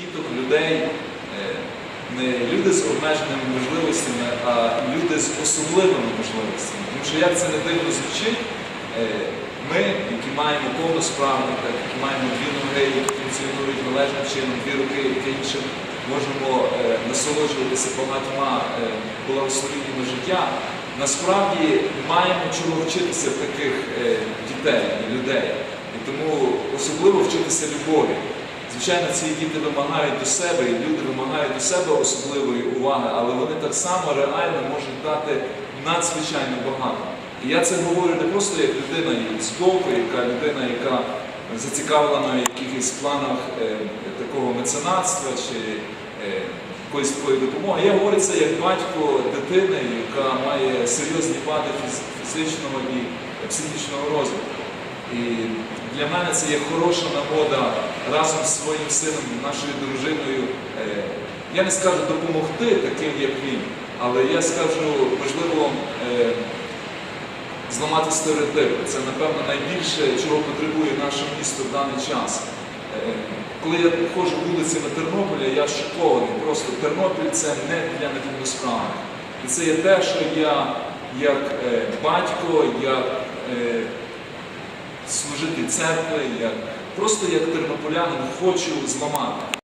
діток, людей, е, не люди з обмеженими можливостями, а люди з особливими можливостями. Тому що як це не дивно звучить, е, ми, які маємо повносправника, які маємо дві ноги, які функціонують належним чином, дві руки, яке інше, можемо е, насолоджуватися багатьма благословеннями життя, насправді маємо чого вчитися таких дітей і людей. І тому особливо вчитися любові. Звичайно, ці діти вимагають до себе, і люди вимагають до себе особливої уваги, але вони так само реально можуть дати надзвичайно багато. І я це говорю не просто як людина з боку, яка людина, яка зацікавлена в якихось планах е, такого меценатства чи е, якоїсь такої допомоги. Я говорю це як батько дитини, яка має серйозні вади фіз- фізичного і психічного розвитку. І для мене це є хороша нагода разом з своїм сином, нашою дружиною. е, Я не скажу допомогти таким, як він, але я скажу, можливо, е, зламати стереотипи. Це, напевно, найбільше, чого потребує наше місто в даний час. Е, Коли я ходжу вулицями Тернополя, я шокований. Просто Тернопіль це не для неповносправних. І це є те, що я як батько, як служитель церкви, як, просто як тернополянин хочу зламати.